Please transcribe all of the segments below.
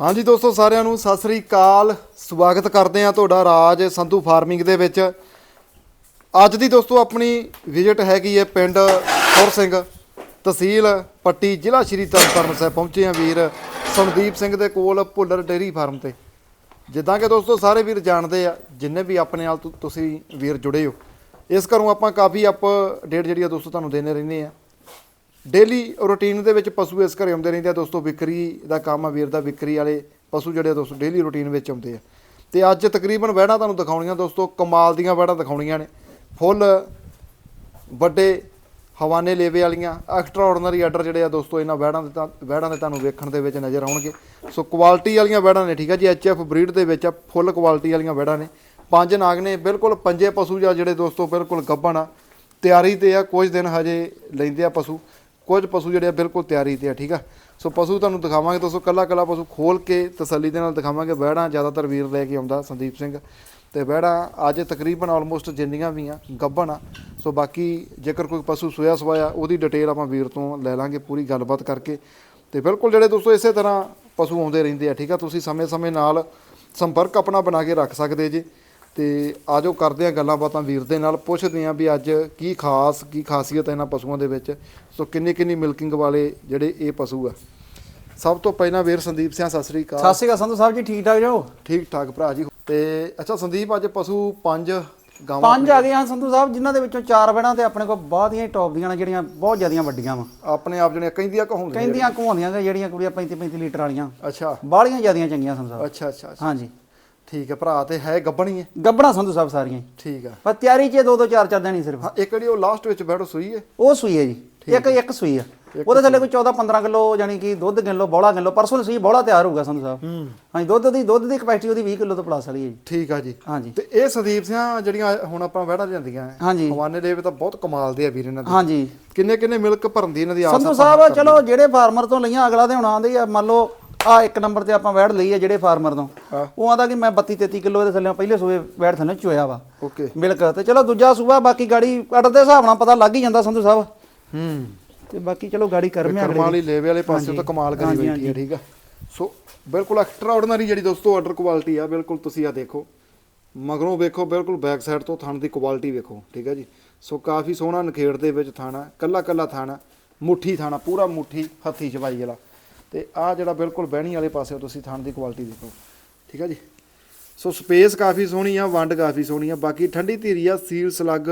ਹਾਂਜੀ ਦੋਸਤੋ, ਸਾਰਿਆਂ ਨੂੰ ਸਤਿ ਸ੍ਰੀ ਅਕਾਲ। ਸਵਾਗਤ ਕਰਦੇ ਹਾਂ ਤੁਹਾਡਾ ਰਾਜ ਸੰਧੂ ਫਾਰਮਿੰਗ ਦੇ ਵਿੱਚ। ਅੱਜ ਦੀ ਦੋਸਤੋ, ਆਪਣੀ ਵਿਜ਼ਿਟ ਹੈਗੀ ਹੈ ਪਿੰਡ ਸੁਰ ਸਿੰਘ, ਤਹਿਸੀਲ ਪੱਟੀ, ਜ਼ਿਲ੍ਹਾ ਸ਼੍ਰੀ ਤਰਨਤਾਰਨ ਸਾਹਿਬ। ਪਹੁੰਚੇ ਹਾਂ ਵੀਰ ਸੰਦੀਪ ਸਿੰਘ ਦੇ ਕੋਲ ਭੁੱਲਰ ਡੇਰੀ ਫਾਰਮ ਤੇ। ਜਿੱਦਾਂ ਕਿ ਦੋਸਤੋ, ਸਾਰੇ ਵੀਰ ਜਾਣਦੇ ਆ, ਜਿੰਨੇ ਵੀ ਆਪਣੇ ਨਾਲ ਤੁ- ਤੁਸੀਂ ਵੀਰ ਜੁੜੇ ਹੋ। ਇਸ ਘਰੋਂ ਆਪਾਂ ਕਾਫੀ ਅਪ ਡੇਟ ਜਿਹੜੀ ਆ ਦੋਸਤੋ, ਤੁਹਾਨੂੰ ਦੇਣੇ ਰਹਿੰਦੇ ਆ ਡੇਲੀ ਰੂਟੀਨ ਦੇ ਵਿੱਚ ਪਸ਼ੂ ਇਸ ਘਰੇ ਆਉਂਦੇ ਰਹਿੰਦੇ ਆ, ਦੋਸਤੋ ਵਿਕਰੀ ਦਾ ਕੰਮ ਆ, ਵੀਰ ਦਾ ਵਿਕਰੀ ਵਾਲੇ ਪਸ਼ੂ ਜਿਹੜੇ ਆ, ਦੋਸਤੋ ਡੇਲੀ ਰੂਟੀਨ ਵਿੱਚ ਆਉਂਦੇ ਆ। ਤੇ ਅੱਜ ਤਕਰੀਬਨ ਵਹਿੜਾਂ ਤੁਹਾਨੂੰ ਦਿਖਾਉਣੀਆਂ, ਦੋਸਤੋ, ਕਮਾਲ ਦੀਆਂ ਵਹਿੜਾਂ ਦਿਖਾਉਣੀਆਂ ਨੇ। ਫੁੱਲ, ਵੱਡੇ, ਹਵਾਨੇ ਲੇਵੇ ਵਾਲੀਆਂ ਐਕਸਟਰਾ ਆਰਡੀਨਰੀ ਆਰਡਰ ਜਿਹੜੇ ਆ, ਦੋਸਤੋ, ਇਹਨਾਂ ਵਹਿੜਾਂ ਦੇ ਤਾਂ, ਵਹਿੜਾਂ ਦੇ ਤੁਹਾਨੂੰ ਵੇਖਣ ਦੇ ਵਿੱਚ ਨਜ਼ਰ ਆਉਣਗੇ। ਸੋ ਕੁਆਲਿਟੀ ਵਾਲੀਆਂ ਵਹਿੜਾਂ ਨੇ, ਠੀਕ ਆ ਜੀ ਐਚਐਫ ਬਰੀਡ ਦੇ ਵਿੱਚ ਆ, ਫੁੱਲ ਕੁਆਲਿਟੀ ਵਾਲੀਆਂ ਵਹਿੜਾਂ ਨੇ। ਪੰਜ ਨਾਗ ਨੇ, ਬਿਲਕੁਲ ਪੰਜੇ ਪਸ਼ੂ ਜਾਂ ਜਿਹੜੇ, ਦੋਸਤੋ, ਬਿਲਕੁਲ ਗੱਭਣ ਆ। ਤਿਆਰੀ ਤੇ ਆ, ਕੁਝ ਦਿਨ ਹਜੇ ਲੈਂਦੇ ਆ ਪਸ਼ੂ। ਕੁਝ ਪਸ਼ੂ ਜਿਹੜੇ ਆ ਬਿਲਕੁਲ ਤਿਆਰੀ ਤੇ ਆ, ਠੀਕ ਆ? ਸੋ ਪਸ਼ੂ ਤੁਹਾਨੂੰ ਦਿਖਾਵਾਂਗੇ ਦੋਸਤੋ, ਕੱਲਾ ਕੱਲਾ ਪਸ਼ੂ ਖੋਲ ਕੇ ਤਸੱਲੀ ਦੇ ਨਾਲ ਦਿਖਾਵਾਂਗੇ। ਵਹਿੜਾਂ ਜ਼ਿਆਦਾਤਰ ਵੀਰ ਲੈ ਕੇ ਆਉਂਦਾ ਸੰਦੀਪ ਸਿੰਘ। ਤੇ ਵਹਿੜਾਂ ਅੱਜ ਤਕਰੀਬਨ ਆਲਮੋਸਟ ਜਿੰਨੀਆਂ ਵੀ ਆ, ਗੱਭਣ ਆ। ਸੋ ਬਾਕੀ ਜੇਕਰ ਕੋਈ ਪਸ਼ੂ ਸੋਇਆ ਸਵਾਇਆ, ਉਹਦੀ ਡਿਟੇਲ ਆਪਾਂ ਵੀਰ ਤੋਂ ਲੈ ਲਾਂਗੇ ਪੂਰੀ ਗੱਲਬਾਤ ਕਰਕੇ। ਤੇ ਬਿਲਕੁਲ ਜਿਹੜੇ ਦੋਸਤੋ ਇਸੇ ਤਰ੍ਹਾਂ ਪਸ਼ੂ ਆਉਂਦੇ ਰਹਿੰਦੇ ਆ, ਠੀਕ ਆ? ਤੁਸੀਂ ਸਮੇਂ-ਸਮੇਂ ਨਾਲ ਸੰਪਰਕ ਆਪਣਾ ਬਣਾ ਕੇ ਰੱਖ ਸਕਦੇ ਜੀ। ਤੇ ਆਜੋ ਕਰਦੇ ਆ ਗੱਲਾਂ ਬਾਤਾਂ ਵੀਰ ਦੇ ਨਾਲ ਪੁੱਛਦੇ ਆ ਵੀ ਅੱਜ ਕੀ ਖਾਸ ਕੀ ਖਾਸੀਅਤ ਹੈ ਇਹਨਾਂ ਪਸ਼ੂਆਂ ਦੇ ਵਿੱਚ। ਸੋ ਕਿੰਨੀ ਕਿੰਨੀ ਮਿਲਕਿੰਗ ਵਾਲੇ ਜਿਹੜੇ ਇਹ ਪਸ਼ੂ ਆ। ਸਭ ਤੋਂ ਪਹਿਲਾਂ ਵੀਰ ਸੰਦੀਪ ਸਿੰਘ ਸਤਿ ਸ੍ਰੀ ਅਕਾਲ। ਸਤਿ ਸ਼੍ਰੀ ਅਕਾਲ ਸੰਧੂ ਸਾਹਿਬ ਜੀ ਠੀਕ ਠਾਕ ਜੋ? ਠੀਕ ਠਾਕ ਭਰਾ ਜੀ। ਤੇ ਅੱਛਾ ਸੰਦੀਪ ਅੱਜ ਪਸ਼ੂ ਪੰਜ ਗਾਵਾਂ ਪੰਜ ਆ ਗਏ ਆ ਸੰਧੂ ਸਾਹਿਬ ਜਿਨ੍ਹਾਂ ਦੇ ਵਿੱਚੋਂ ਚਾਰ ਵੜਾਂ ਤੇ ਆਪਣੇ ਕੋਲ ਬਹੁਤ ਦੀਆਂ ਟੌਪ ਦੀਆਂ ਨੇ ਜਿਹੜੀਆਂ ਬਹੁਤ ਜ਼ਿਆਦੀਆਂ ਵੱਡੀਆਂ ਵਾ। ਆਪਣੇ ਆਪ ਜਿਹੜੀਆਂ ਕਹਿੰਦੀਆਂ ਕਹਾਉਂਦੇ ਕਹਿੰਦੀਆਂ ਘੁਮਾਉਂਦੀਆਂ ਨੇ ਜਿਹੜੀਆਂ ਕੁੜੀਆਂ 35 35 ਲੀਟਰ ਵਾਲੀਆਂ। ਅੱਛਾ। ਬਾਹਲੀਆਂ ਜ਼ਿਆਦੀਆਂ ਚੰਗੀਆਂ ਸੰਧੂ ਸਾਹਿਬ। ਅੱਛਾ ਅੱਛਾ। ਹਾਂਜੀ। ਠੀਕ ਹੈ ਭਰਾ ਤੇ ਹੈ ਗੱਬਣੀ ਹੈ ਗੱਬੜਾ ਸੰਧੂ ਸਾਹਿਬ ਸਾਰੀਆਂ ਹੀ। ਠੀਕ ਆ ਪਰ ਤਿਆਰੀ 'ਚ ਦੋ ਦੋ ਚਾਰ ਚਾਰ ਦਿਨ ਹੀ ਸਿਰਫ। ਹਾਂ ਇੱਕ ਜਿਹੜੀ ਉਹ ਲਾਸਟ ਵਿੱਚ ਬੈਠੋ ਸੂਈ ਹੈ? ਉਹ ਸੂਈ ਹੈ ਜੀ। ਇੱਕ ਇੱਕ ਸੂਈ ਆ। ਉਹਦੇ ਥੱਲੇ ਕੋਈ 14 15 ਕਿਲੋ ਯਾਨੀ ਕਿ ਦੁੱਧ ਕਿਲੋ ਬੋਲਾ ਕਿਲੋ ਪਰਸੋਂ ਸੂਈ ਬੋਲਾ ਤਿਆਰ ਹੋਊਗਾ ਸੰਧੂ ਸਾਹਿਬ। ਹਾਂਜੀ ਦੁੱਧ ਦੀ ਦੁੱਧ ਦੀ ਕਪੈਸਿਟੀ ਉਹਦੀ 20 ਕਿਲੋ ਤੋਂ ਪਲੱਸ ਵਾਲੀ ਹੈ ਜੀ। ਠੀਕ ਆ ਜੀ। ਹਾਂਜੀ। ਤੇ ਇਹ ਸੰਦੀਪ ਸਿੰਘ ਜਿਹੜੀਆਂ ਹੁਣ ਆਪਾਂ ਵਹਿੜਾ ਜਾਂਦੀਆਂ ਹਾਂਜੀ। ਹਵਾਨੇ ਦੇ ਤਾਂ ਬਹੁਤ ਕਮਾਲ ਦੇ ਆ ਵੀਰ ਇਹਨਾਂ ਦੇ। ਹਾਂਜੀ। ਕਿੰਨੇ ਕਿੰਨੇ ਮਿਲਕ ਭਰਨ ਦੀ ਇਹਨਾਂ ਦੀ ਆਸ ਸੰਧੂ ਸਾਹਿਬ ਚਲੋ ਜਿਹੜੇ ਫਾਰਮਰ ਤੋਂ ਲਈਆਂ ਅਗਲਾ ਦੇ ਹੁਣ ਆਉਂਦੇ ਆ ਮੰਨ ਲਓ ਆ ਇੱਕ ਨੰਬਰ ਤੇ ਆਪਾਂ ਵੈੜ ਲਈ ਆ ਜਿਹੜੇ ਫਾਰਮਰ ਤੋਂ। ਹਾਂ। ਉਹ ਆਂਦਾ ਕਿ ਮੈਂ 32 33 ਕਿਲੋ ਇਹਦੇ ਥੱਲੇ ਪਹਿਲੇ ਸੂਏ ਵੈੜ ਥੱਲੇ ਚੋਇਆ ਵਾ। ਓਕੇ। ਮਿਲਕ ਤੇ ਚਲੋ ਦੂਜਾ ਸੂਆ ਬਾਕੀ ਗਾੜੀ ਆਰਡਰ ਦੇ ਹਿਸਾਬ ਨਾਲ ਪਤਾ ਲੱਗ ਹੀ ਜਾਂਦਾ ਸੰਧੂ ਸਾਹਿਬ। ਹੂੰ। ਤੇ ਬਾਕੀ ਚਲੋ ਗਾੜੀ ਕਰਮਿਆ ਕਰਮਾਂ ਵਾਲੀ ਲੇਵੇ ਵਾਲੇ ਪਾਸੇ ਤਾਂ ਕਮਾਲ ਕਰੀ ਬੈਠੀ ਹੈ ਠੀਕ ਆ। ਸੋ ਬਿਲਕੁਲ ਐਕਸਟਰਾ ਆਰਡੀਨਰੀ ਜਿਹੜੀ ਦੋਸਤੋ ਆਰਡਰ ਕੁਆਲਿਟੀ ਆ ਬਿਲਕੁਲ ਤੁਸੀਂ ਆ ਦੇਖੋ। ਮਗਰੋਂ ਵੇਖੋ ਬਿਲਕੁਲ ਬੈਕ ਸਾਈਡ ਤੋਂ ਥਣ ਦੀ ਕੁਆਲਿਟੀ ਵੇਖੋ ਠੀਕ ਆ ਜੀ। ਸੋ ਕਾਫੀ ਸੋਹਣਾ ਨਖੇੜ ਦੇ ਵਿੱਚ ਥਾਣਾ ਕੱਲਾ ਕੱਲਾ ਥਾਣਾ ਮੁੱਠੀ ਥਾਣਾ ਪੂਰਾ ਮੁੱਠੀ ਹੱਥੀ ਚਵਾਈ ਵਾਲਾ। ਤੇ ਆ ਜਿਹੜਾ ਬਿਲਕੁਲ ਬਹਿਣੀ ਵਾਲੇ ਪਾਸੇ ਤੁਸੀਂ ਥਣ ਦੀ ਕੁਆਲਿਟੀ ਦੇਖੋ। ਠੀਕ ਆ ਜੀ? ਸੋ ਸਪੇਸ ਕਾਫੀ ਸੋਹਣੀ ਆ ਵੰਡ ਕਾਫੀ ਸੋਹਣੀ ਆ ਬਾਕੀ ਠੰਡੀ ਧੀਰੀ ਆ ਸੀਲ ਸਲੱਗ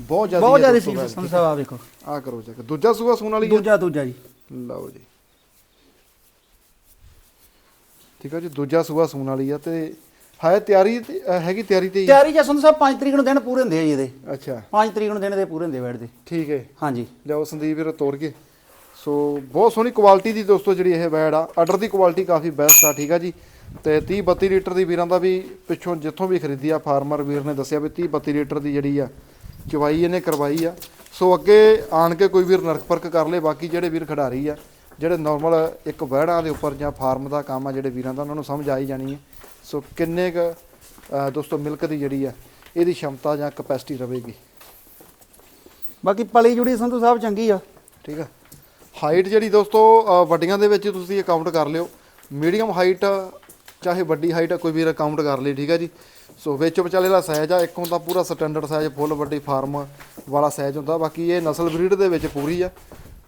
ਬਹੁਤ ਜ਼ਿਆਦਾ ਬਹੁਤ ਜ਼ਿਆਦਾ ਸੀ ਸੰਧੂ ਸਾਹਿਬ ਆ ਵੇਖੋ ਆ ਕਰੋ ਚੱਕ ਦੂਜਾ ਸੂਆ ਸੂਣ ਵਾਲੀ ਦੂਜਾ ਦੂਜਾ ਜੀ। ਲਓ ਜੀ। ਠੀਕ ਆ ਜੀ ਦੂਜਾ ਸੂਆ ਸੂਣ ਵਾਲੀ ਆ ਤੇ ਹੈ ਤਿਆਰੀ ਹੈਗੀ ਤਿਆਰੀ ਤੇ ਹੀ? ਤਿਆਰੀ ਸੰਧੂ ਸਾਹਿਬ 5 ਤਰੀਕ ਨੂੰ ਦਿਨ ਪੂਰੇ ਹੁੰਦੇ ਆ ਜੀ ਇਹਦੇ। ਅੱਛਾ। 5 ਤਰੀਕ ਨੂੰ ਦਿਨ ਦੇ ਪੂਰੇ ਹੁੰਦੇ ਵੈੜ ਦੇ। ਠੀਕ ਹੈ ਹਾਂਜੀ। ਲਿਆਓ ਸੰਦੀਪ ਵੀਰ ਤੋੜ ਕੇ। ਸੋ ਬਹੁਤ ਸੋਹਣੀ ਕੁਆਲਿਟੀ ਦੀ ਦੋਸਤੋ ਜਿਹੜੀ ਇਹ ਬੈਡ ਆ। ਆਰਡਰ ਦੀ ਕੁਆਲਿਟੀ ਕਾਫੀ ਬੈਸਟ ਆ ਠੀਕ ਆ ਜੀ। ਤੇ 30 32 ਲੀਟਰ ਦੀ ਵੀਰਾਂ ਦਾ ਵੀ ਪਿੱਛੋਂ ਜਿੱਥੋਂ ਵੀ ਖਰੀਦੀ ਆ ਫਾਰਮਰ ਵੀਰ ਨੇ ਦੱਸਿਆ ਵੀ 30 32 ਲੀਟਰ ਦੀ ਜਿਹੜੀ ਆ ਚਵਾਈ ਇਹਨੇ ਕਰਵਾਈ ਆ। ਸੋ ਅੱਗੇ ਆਣ ਕੇ ਕੋਈ ਵੀਰ ਨਰਕ ਪਰਕ ਕਰ ਲੇ ਬਾਕੀ ਜਿਹੜੇ ਵੀਰ ਖਿਡਾਰੀ ਆ ਜਿਹੜੇ ਨਾਰਮਲ ਇੱਕ ਵਹਿੜਾਂ ਦੇ ਉੱਪਰ ਜਾਂ ਫਾਰਮ ਦਾ ਕੰਮ ਆ ਜਿਹੜੇ ਵੀਰਾਂ ਦਾ ਉਹਨਾਂ ਨੂੰ ਸਮਝ ਆਈ ਜਾਣੀ ਹੈ ਸੋ ਕਿੰਨੇ ਕ ਦੋਸਤੋ ਮਿਲਕ ਦੀ ਜਿਹੜੀ ਆ ਇਹਦੀ ਸ਼ਮਤਾ ਜਾਂ ਕਪੈਸਿਟੀ ਰਹੇਗੀ। ਬਾਕੀ ਪਲੀ ਜੁੜੀ ਸੰਧੂ ਸਾਹਿਬ ਚੰਗੀ ਆ। ਠੀਕ ਆ। ਹਾਈਟ ਜਿਹੜੀ ਦੋਸਤੋ ਵੱਡੀਆਂ ਦੇ ਵਿੱਚ ਤੁਸੀਂ ਅਕਾਊਂਟ ਕਰ ਲਿਓ। ਮੀਡੀਅਮ ਹਾਈਟ ਚਾਹੇ ਵੱਡੀ ਹਾਈਟ ਕੋਈ ਵੀ ਅਕਾਊਂਟ ਕਰ ਲਈ ਠੀਕ ਆ ਜੀ? ਸੋ ਵਿੱਚ ਵਿਚਾਲੇ ਦਾ ਸਾਈਜ਼ ਆ, ਇੱਕ ਹੁੰਦਾ ਪੂਰਾ ਸਟੈਂਡਰਡ ਸਾਈਜ਼ ਫੁੱਲ ਵੱਡੀ ਫਾਰਮ ਵਾਲਾ ਸਾਈਜ਼ ਹੁੰਦਾ। ਬਾਕੀ ਇਹ ਨਸਲ ਬਰੀਡ ਦੇ ਵਿੱਚ ਪੂਰੀ ਆ।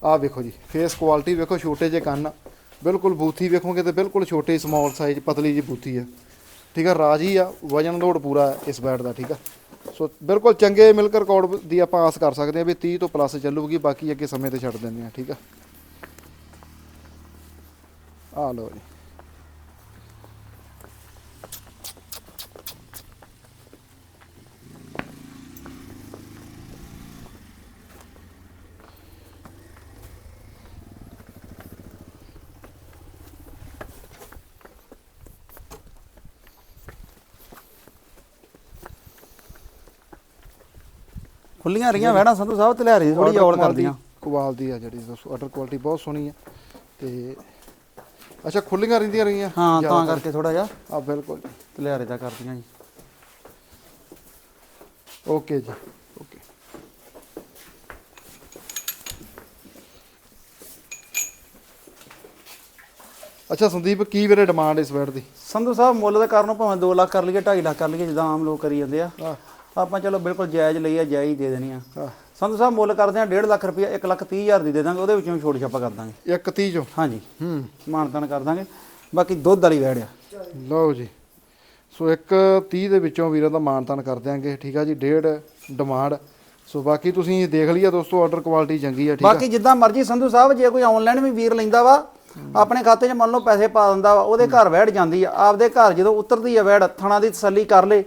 ਆ ਵੇਖੋ ਜੀ ਫੇਸ ਕੁਆਲਿਟੀ ਵੇਖੋ, ਛੋਟੇ ਜਿਹੇ ਕੰਨ। ਬਿਲਕੁਲ ਬੂਥੀ ਵੇਖੋਗੇ ਤੇ ਬਿਲਕੁਲ ਛੋਟੇ ਸਮਾਲ ਸਾਈਜ਼ ਪਤਲੀ ਜੀ ਬੂਥੀ ਆ। ਠੀਕ ਆ, ਰਾਜੀ ਆ, ਵਜਨ ਲੋਡ ਪੂਰਾ ਇਸ ਬੈਟ ਦਾ, ਠੀਕ ਆ? ਸੋ ਬਿਲਕੁਲ ਚੰਗੇ ਮਿਲਕ ਰਿਕਾਰਡ ਦੀ ਆਪਾਂ ਆਸ ਕਰ ਸਕਦੇ ਹਾਂ ਵੀ 30 ਤੋਂ ਪਲੱਸ ਚੱਲੂਗੀ, ਬਾਕੀ ਅੱਗੇ ਸਮੇਂ ਤੇ ਛੱਡ ਦਿੰਦੇ ਆ, ਠੀਕ ਆ? ਆ ਜੀ। ਖੁੱਲੀਆਂ ਰਹੀਆਂ ਵੈੜਾਂ ਸੰਧੂ ਸਾਹਿਬ ਤੇ ਲਿਆ ਰਹੀ ਥੋੜੀ ਔਲ ਕਰਦੀਆਂ ਕੁਆਲਿਟੀ ਆ ਜਿਹੜੀ ਦੋਸਤੋ ਆਰਡਰ ਕੁਆਲਿਟੀ ਬਹੁਤ ਸੋਹਣੀ ਆ। ਤੇ ਅੱਛਾ ਖੁੱਲੀਆਂ ਰਹਿੰਦੀਆਂ ਰਹੀਆਂ? ਹਾਂ ਤਾਂ। ਕਰਕੇ ਥੋੜਾ ਜਿਹਾ। ਆ ਬਿਲਕੁਲ ਤੇ ਲਿਆ ਦਾ ਕਰਦੀਆਂ ਜੀ। ਓਕੇ ਜੀ ਓਕੇ। ਅੱਛਾ ਸੰਦੀਪ ਕੀ ਵੀਰੇ ਡਿਮਾਂਡ ਇਸ ਬੈਡ ਦੀ? ਸੰਧੂ ਸਾਹਿਬ ਮੁੱਲ ਦੇ ਕਾਰਨ ਭਾਵੇਂ 2 ਲੱਖ ਕਰ ਲਈਏ 2.5 ਲੱਖ ਕਰ ਲਈਏ ਜਿੱਦਾਂ ਆਮ ਲੋਕ ਕਰੀ ਜਾਂਦੇ ਆ। ਹਾਂ। ਆਪਾਂ ਚਲੋ ਬਿਲਕੁਲ ਜਾਇਜ਼ ਲਈ ਆ ਜਾਇਜ਼ ਦੇ ਦੇਣੀ ਆ। ਸੰਧੂ ਸਾਹਿਬ ਮੁੱਲ ਕਰਦੇ ਆ 1.5 ਲੱਖ ਰੁਪਇਆ 1 ਲੱਖ 30 ਹਜ਼ਾਰ ਦੀ ਦੇ ਦਾਂਗੇ ਉਹਦੇ ਵਿੱਚੋਂ ਛੋਟ ਛਾਪਾ ਕਰ ਦਾਂਗੇ। ਇੱਕ ਤੀਹ ਚੋਂ? ਹਾਂਜੀ। ਹੂੰ। ਮਾਨਤਾਨ ਕਰ ਦਾਂਗੇ। ਬਾਕੀ ਦੁੱਧ ਵਾਲੀ ਵੈੜ ਆ। ਲਓ ਜੀ। ਸੋ ਇੱਕ 30 ਦੇ ਵਿੱਚੋਂ ਵੀਰਾਂ ਦਾ ਮਾਨਤਾਨ ਕਰ ਦਿਆਂਗੇ ਠੀਕ ਆ ਜੀ? ਡੇਢ ਡਿਮਾਂਡ। ਸੋ ਬਾਕੀ ਤੁਸੀਂ ਦੇਖ ਲਿਆ ਦੋਸਤੋ ਆਰਡਰ ਕੁਆਲਿਟੀ ਚੰਗੀ ਆ ਠੀਕ ਆ? ਬਾਕੀ ਜਿੱਦਾਂ ਮਰਜ਼ੀ ਸੰਧੂ ਸਾਹਿਬ ਜੇ ਕੋਈ ਆਨਲਾਈਨ ਵੀ ਵੀਰ ਲੈਂਦਾ ਵਾ ਆਪਣੇ ਖਾਤੇ 'ਚ ਮੰਨ ਲਓ ਪੈਸੇ ਪਾ ਦਿੰਦਾ ਵਾ ਉਹਦੇ ਘਰ ਵੈੜ ਜਾਂਦੀ ਆ। ਆਪਦੇ ਘਰ ਜਦੋਂ ਉਤਰਦੀ ਆ ਵੈੜ ਥਣਾ ਦੀ ਤਸੱਲੀ ਕਰ ਲੇ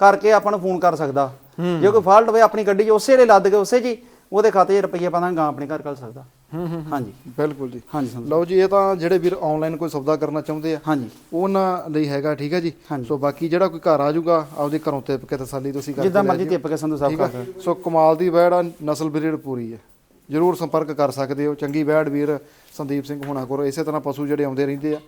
ਕਰਕੇ ਆਪਾਂ ਨੂੰ ਫੋਨ ਕਰ ਸਕਦਾ। ਜੇ ਕੋਈ ਫਾਲਟ ਹੋਵੇ ਆਪਣੀ ਗੱਡੀ 'ਚ ਉਸੇ ਵੇਲੇ ਲੱਦ ਕੇ ਉਸੇ ਹੀ ਉਹਦੇ ਖਾਤੇ 'ਚ ਰੁਪਈਆ ਪਾਣਾ ਗਾਂ ਆਪਣੇ ਘਰ ਕਰ ਸਕਦਾ। ਹਾਂਜੀ। ਬਿਲਕੁਲ ਜੀ। ਹਾਂਜੀ ਸੰਧੂ ਲਓ ਜੀ ਇਹ ਤਾਂ ਜਿਹੜੇ ਵੀਰ ਆਨਲਾਈਨ ਕੋਈ ਸੌਦਾ ਕਰਨਾ ਚਾਹੁੰਦੇ ਆ ਹਾਂਜੀ। ਉਹਨਾਂ ਲਈ ਹੈਗਾ ਠੀਕ ਹੈ ਜੀ। ਹਾਂਜੀ। ਸੋ ਬਾਕੀ ਜਿਹੜਾ ਕੋਈ ਘਰ ਆ ਜਾਊਗਾ ਆਪਦੇ ਘਰੋਂ ਤਿਪ ਕੇ ਤਸੱਲੀ ਤੁਸੀਂ ਕਰਕੇ ਜਿੱਦਾਂ ਲੈ ਮਰਜ਼ੀ ਜਿਓ। ਟਿੱਪ ਕੇ ਸੰਧੂ ਸਾਹਿਬ ਠੀਕ ਕਰ ਆ? ਸਕਦੇ ਸੋ ਕਮਾਲ ਦੀ ਵੈੜ ਆ ਨਸਲ ਬਰੀਡ ਪੂਰੀ ਹੈ ਜਰੂਰ ਸੰਪਰਕ ਕਰ ਸਕਦੇ ਹੋ ਚੰਗੀ ਵੈੜ ਵੀਰ ਸੰਦੀਪ ਸਿੰਘ ਹੋਣਾ ਕੋਲ ਇਸੇ ਤਰ੍ਹਾਂ ਪਸ਼ੂ ਜਿਹੜੇ ਆਉਂਦੇ ਰਹਿੰਦੇ ਆ।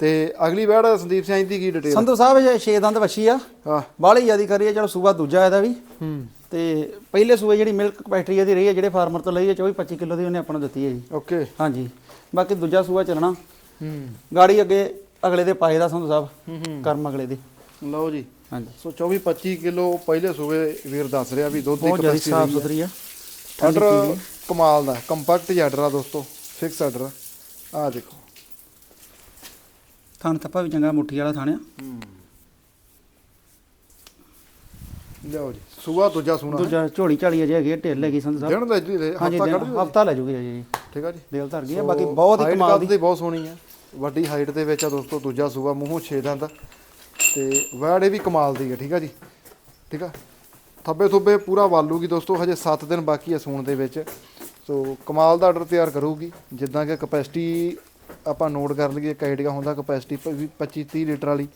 ਤੇ ਅਗਲੀ ਵੈੜ ਸੰਦੀਪ ਸਿੰਘ ਦੀ ਕੀ ਡਿਟੇਲ ਸੰਧੂ ਸਾਹਿਬ ਇਹ ਛੇ ਦੰਦ ਵੱਛੀ ਆ। ਹਾਂ। ਬਾਹਲੀ ਜਿਆਦੀ ਕਰੀ ਆ ਚਲੋ ਸੂਬਾ ਦੂਜਾ ਇਹਦਾ ਵੀ। ਹੂੰ। ਤੇ ਪਹਿਲੇ ਸੂਏ ਜਿਹੜੀ ਮਿਲਕ ਕਪੈਸਿਟੀ ਇਹਦੀ ਰਹੀ ਹੈ ਜਿਹੜੇ ਫਾਰਮਰ ਤੋਂ ਲਈ ਹੈ 24 25 ਕਿਲੋ ਦੀ ਉਹਨੇ ਆਪਾਂ ਨੂੰ ਦਿੱਤੀ ਹੈ ਜੀ। ਓਕੇ ਹਾਂਜੀ। ਬਾਕੀ ਦੂਜਾ ਸੂਆ ਚੱਲਣਾ। ਹੂੰ। ਗਾੜੀ ਅੱਗੇ ਅਗਲੇ ਦੇ ਪਾਏ ਦਾ ਸੰਧੂ ਸਾਹਿਬ ਹੂੰ। ਕਰਮ ਅਗਲੇ ਦੇ। ਲਓ ਜੀ। ਹਾਂਜੀ। ਸੋ 24 25 ਕਿਲੋ ਪਹਿਲੇ ਸੂਏ ਵੀਰ ਦੱਸ ਰਿਹਾ ਵੀ ਦੁੱਧ ਦੀ capacity ਸਾਫ਼। ਸੁਥਰੀ ਆ। ਆਰਡਰ ਕਮਾਲ ਦਾ ਕੰਪੈਕਟ ਆਰਡਰ ਆ ਦੋਸਤੋ ਫਿਕਸ ਆਰਡਰ ਆ ਦੇਖੋ। ਥਣ ਥੱਪਾ ਵੀ ਚੰਗਾ ਮੁੱਠੀ ਵਾਲਾ ਥਾਣਿਆ ਲਿਆਓ ਜੀ। ਸੂਆ ਦੂਜਾ ਸੂਣਾ ਦੂਜਾ ਝੋਲੀ ਝਾਲੀ ਅਜੇ ਹੈਗੀ ਆ, ਢਿੱਲ ਹੈਗੀ ਸੰਧੂ ਸਾਹਿਬ ਦਿਨ ਦਾ ਜੀ ਹਾਂਜੀ ਹਫਤਾ ਕੱਢ ਜੂਗੀ ਹਫਤਾ ਲੈ ਜੂਗੀ ਅਜੇ ਜੀ। ਠੀਕ ਆ ਜੀ। ਦਿਲ ਧਰ ਗਈ ਆ ਸੋ ਬਾਕੀ ਬਹੁਤ ਹੀ height ਕਮਾਲ ਕੱਦ ਦੀ। ਦੀ ਬਹੁਤ ਸੋਹਣੀ ਆ। ਵੱਡੀ ਹਾਈਟ ਦੇ ਵਿੱਚ ਆ ਦੋਸਤੋ ਦੂਜਾ ਸੂਆ ਮੂੰਹੋਂ 6 ਦੰਦ ਤੇ ਵੈੜ ਇਹ ਵੀ ਕਮਾਲ ਦੀ ਹੈ ਠੀਕ ਆ ਜੀ। ਠੀਕ ਆ? ਥੱਬੇ ਥੁੱਬੇ ਪੂਰਾ ਵਾਲੂਗੀ ਦੋਸਤੋ ਹਜੇ 7 ਦਿਨ ਬਾਕੀ ਆ ਸੂਣ ਦੇ ਵਿੱਚ। ਸੋ ਕਮਾਲ ਦਾ ਆਰਡਰ ਤਿਆਰ ਕਰੂਗੀ ਜਿੱਦਾਂ ਕਿ ਕਪੈਸਿਟੀ ਆਪਾਂ ਨੋਟ ਕਰ ਲਈਏ ਇੱਕ ਆਈਡੀਆ ਹੁੰਦਾ ਕਪੈਸਿਟੀ 25 30 ਲੀਟਰ ਵਾਲੀ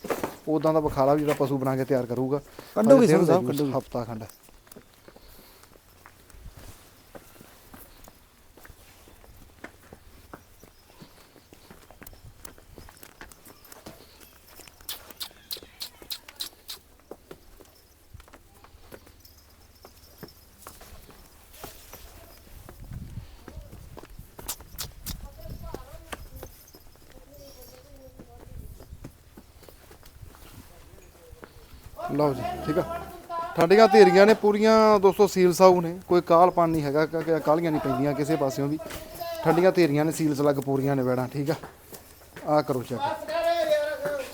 ਉਦਾਂ ਦਾ ਬਖਾਲਾ ਵੀ ਜਿਹੜਾ ਪਸ਼ੂ ਬਣਾ ਕੇ ਤਿਆਰ ਕਰੂਗਾ ਸਾਹਿਬ, ਕੱਢੂਗੀ। ਹਫਤਾ ਖੰਡ ਲਓ ਜੀ ਠੀਕ ਆ। ਠੰਡੀਆਂ ਧੇਰੀਆਂ ਨੇ ਪੂਰੀਆਂ 200 ਸੀਲ ਸਾਊ ਨੇ ਕੋਈ ਕਾਲ ਪਾਣ ਨਹੀਂ ਹੈਗਾ ਕਿ ਕਾਲੀਆਂ ਨਹੀਂ ਪੈਂਦੀਆਂ ਕਿਸੇ ਪਾਸਿਓਂ ਵੀ। ਠੰਡੀਆਂ ਧੇਰੀਆਂ ਨੇ ਸੀਲਸ ਲੱਗ ਪੂਰੀਆਂ ਨੇ ਵੈੜਾਂ ਠੀਕ ਆ। ਆ ਕਰੋ ਚੈੱਕ